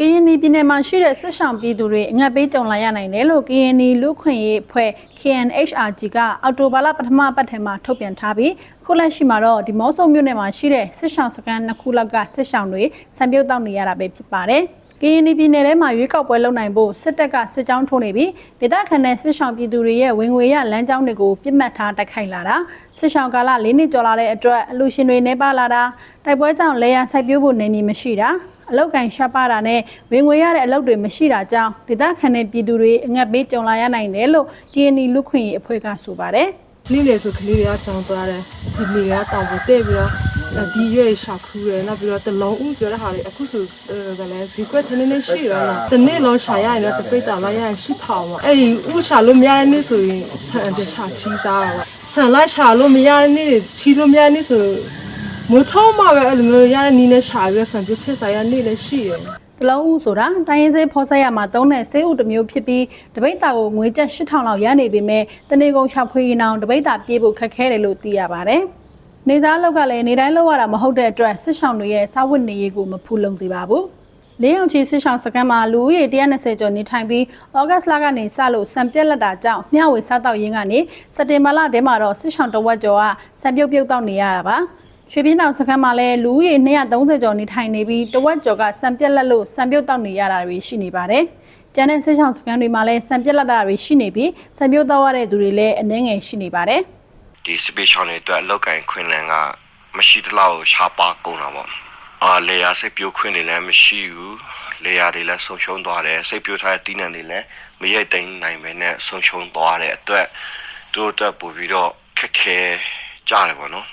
ကရင်နီပြည်နယ်မှာရှိတဲ့စစ်ဆောင်ပြည်သူတွေအငတ်ပေးကြုံလာရနိုင်တယ်လို့ကရင်နီလူ့ခွင့်ရေးအဖွဲ့ KNHRG ကအော်တိုဘာလပထမပတ်ထဲမှာထုတ်ပြန်ထားပြီးအခုလက်ရှိမှာတော့ဒီမော့ဆိုမြို့နယ်မှာရှိတဲ့စစ်ဆောင်စခန်းနှစ်ခုလောက်ကစစ်ဆောင်တွေစံပြုတ်တောက်နေရတာပဲဖြစ်ပါတယ်။ကရင်နီပြည်နယ်ထဲမှာရွေးကောက်ပွဲလုပ်နိုင်ဖို့စစ်တပ်ကစစ်ကြောင်းထိုးနေပြီးဒေသခံတဲ့စစ်ဆောင်ပြည်သူတွေရဲ့ဝင်ငွေရလမ်းကြောင်းတွေကိုပြစ်မှတ်ထားတိုက်ခိုက်လာတာစစ်ဆောင်ကာလ၄နှစ်ကျော်လာတဲ့အတွက်အလူရှင်တွေနေပါလာတာတိုက်ပွဲကြောင့်လေယာစိုက်ပျိုးဖို့နေမည်မရှိတာ အလောက်ကန်ရှားပါတာနဲ့ဝင်ငွေရတဲ့အလုပ်တွေမရှိတာကြောင့်ဒေသခံတဲ့ပြည်သူတွေအငတ်ပေးကြုံလာရနိုင်တယ်လို့ DNI လူခွင့်ရေးအဖွဲ့ကဆိုပါတယ်နေ့လေဆိုကလေးတွေကကြောင်းသွားတယ်ဒီလေကတောင်ပေါ်တဲ့ပြီးတော့ဒီရွေးရှာခူးတယ်နောက်ပြီးတော့တလုံးဦးပြောတဲ့ဟာတွေအခုဆိုကလည်းဇီကွက်ထနေနေရှိရောလားတနေ့လုံးရှာရရင်တော့တပိတ်တာလိုက်ရရင်ရှိထောင်ပါအဲ့ဒီဥရှာလို့မရတဲ့နေ့ဆိုရင်ဆန်တချချီးစားတာပါဆန်လိုက်ရှာလို့မရတဲ့နေ့ချီလို့မရတဲ့နေ့ဆို မိုးထုံးမှာပဲအဲ့လိုမျိုးရတဲ့နေ့နဲ့ရှာပြီးဆန်ပြစ်ချစ်စားရနေ့လည်းရှိတယ်။တလုံးဦးဆိုတာတိုင်းရင်းစေးဖော်ဆက်ရမှာသုံးတဲ့ဆေးဥတစ်မျိုးဖြစ်ပြီးတပိတ်တာကိုငွေကျပ်8000လောက်ရနေပေမဲ့တနေကုန်ချဖွေးရင်အောင်တပိတ်တာပြေးဖို့ခက်ခဲတယ်လို့သိရပါတယ်။နေစားလောက်ကလည်းနေတိုင်းလောက်ရတာမဟုတ်တဲ့အတွက်စစ်ဆောင်တွေရဲ့စာဝတ်နေရေးကိုမဖူလုံစေပါဘူး။လေးအောင်ချီစစ်ဆောင်စကန်မှာလူဦးရေ120ကျော်နေထိုင်ပြီးဩဂတ်လကနေစလို့စံပြက်လက်တာကြောင့်မျှဝေစားတောက်ရင်းကနေစက်တင်ဘာလထဲမှာတော့စစ်ဆောင်တဝက်ကျော်ကစံပြုတ်ပြုတ်တောက်နေရတာပါ။ ရွှေပြင်းတောင်စခန်းမှာလည်းလူဦးရေ230ကျော်နေထိုင်နေပြီးတဝက်ကျော်ကစံပြက်လက်လို့စံပြုတ်တောက်နေရတာတွေရှိနေပါတယ်။ကျန်တဲ့စစ်ဆောင်စခန်းတွေမှာလည်းစံပြက်လက်တာတွေရှိနေပြီးစံပြုတ်တောက်ရတဲ့သူတွေလည်းအနည်းငယ်ရှိနေပါတယ်။ဒီစပီချောင်းတွေအတွက်အလောက်ကင်ခွင်လန်းကမရှိတလောက်ရှားပါကုန်တာပေါ့အာလေယာစိတ်ပြိုခွင်တွေလည်းမရှိဘူးလေယာတွေလည်းဆုံးရှုံးသွားတယ်စိတ်ပြိုထားတဲ့တီးနှံတွေလည်းမရိတ်သိမ်းနိုင်ပဲနဲ့ဆုံးရှုံးသွားတဲ့အတွက်သူတို့အတွက်ပို့ပြီးတော့ခက်ခဲကြတယ်ပေါ့နော်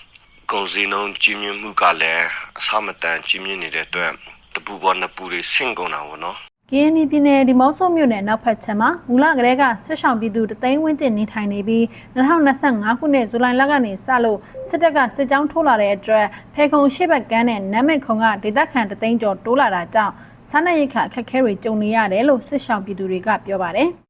ကုန်စည်နှုန်းကြီးမြင့်မှုကလည်းအဆမတန်ကြီးမြင့်နေတဲ့အတွက်တပူပေါ်နှစ်ပူတွေဆင့်ကုန်တာပေါ့နော်ကင်းနီပြည်နယ်ဒီမော့ဆုံမြို့နယ်နောက်ဖက်ချမ်းမှာမူလကတည်းကစစ်ဆောင်ပြည်သူတသိန်းဝန်းကျင်နေထိုင်နေပြီး2025ခုနှစ်ဇူလိုင်လကနေစလို့စစ်တပ်ကစစ်ကြောင်းထိုးလာတဲ့အတွက်ဖေခုံရှိဘက်ကန်းနဲ့နမ်မက်ခုံကဒေသခံတသိန်းကျော်တိုးလာတာကြောင့်စားနပ်ရိက္ခာအခက်အခဲတွေကြုံနေရတယ်လို့စစ်ဆောင်ပြည်သူတွေကပြောပါတယ်။